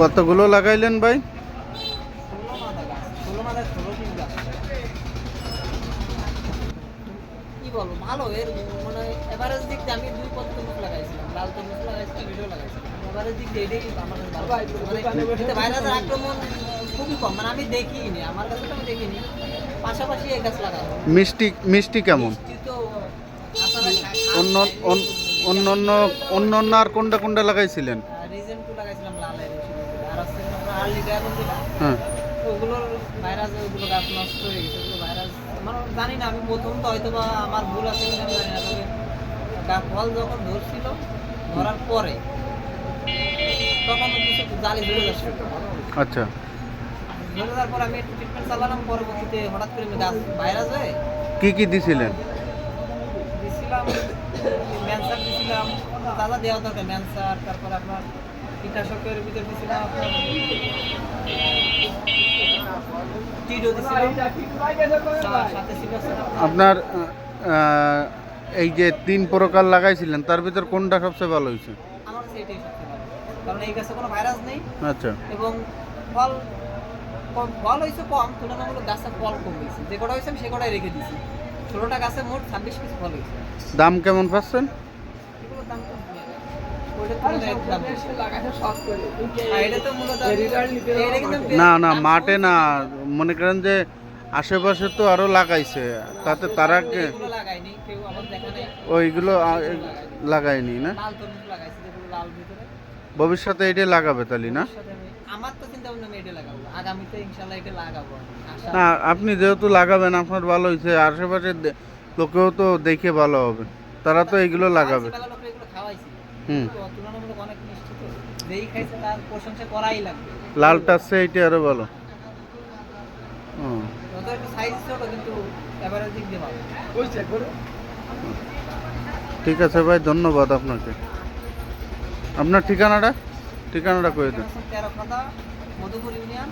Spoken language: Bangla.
কতগুলো লাগাইলেন ভাই? ভালো। এর মানে এভারেজ দিক দিয়ে আমি দুই পদ তরমুজ লাগাইছিলাম। লাল তরমুজ লাগাইছিলাম এটাও লাগাইছিলাম। এভারেজ দিক দিয়ে এটাই আমার মানে ভাইরাসের আক্রমণ খুবই কম। মানে আমি দেখিনি আমার কাছে তো আমি দেখিনি। পাশাপাশি এই গাছ লাগাবো। মিষ্টি মিষ্টি কেমন? অন্য অন্য অন্য আর কোনটা কোনটা লাগাইছিলেন? লাগাইছিলাম লালের আর হচ্ছে আপনার আর্লি ওগুলোর ওগুলো গাছ নষ্ট ভাইরাস আমার জানি না আমি প্রথম তো হয়তো বা আমার ভুল আছে না ফল যখন ধরার পরে তখন কিছু ধরে আচ্ছা। ধরে যাওয়ার পর আমি ট্রিটমেন্ট চালালাম পরবর্তীতে হঠাৎ করে আমি গাছ ভাইরাস কি কি দিছিলেন? ম্যানসার দাদা দেওয়া দরকার ম্যানসার তারপর আপনার কীটনাশকের ভিতরে দিছিলাম, আপনার আপনার এই যে তিন প্রকার লাগাইছিলেন তার ভিতর কোনটা সবচেয়ে ভালো হয়েছে? কারণ এই গাছে কোনো ভাইরাস নেই। আচ্ছা। এবং ফল কম ফল হয়েছে কম তুলনামূলক গাছের ফল কম হয়েছে। যে কটা হয়েছে আমি সে কটাই রেখে দিয়েছি। ষোলোটা গাছে মোট ছাব্বিশ পিস ফল হয়েছে। দাম কেমন পাচ্ছেন? দাম না না মাঠে না। মনে করেন যে আশেপাশে তো আরও লাগাইছে। তাতে তারা ওইগুলো লাগায়নি না? লাল তরমুজ লাগাইছে যেগুলো লাল ভিতরে। ভবিষ্যতে এটা লাগাবে তাহলে না? না আপনি যেহেতু লাগাবেন আপনার ভালো হয়েছে। আশেপাশে দে- লোকেও তো দেখে ভালো হবে। তারা তো এগুলো লাগাবে। তুলনামূলক অনেক মিষ্টি তো। যেই খাইছে তার প্রশংসা করাই লাগবে। লালটার চেয়ে আরও ভালো। ও, যত একটু সাইজ ছোট কিন্তু এভারেজ দিক দিয়ে ভালো। ঠিক আছে ভাই ধন্যবাদ আপনাকে। আপনার ঠিকানাটা? ঠিকানাটা কয়ে দেন তেরো কথা মধুপুর ইউনিয়ন।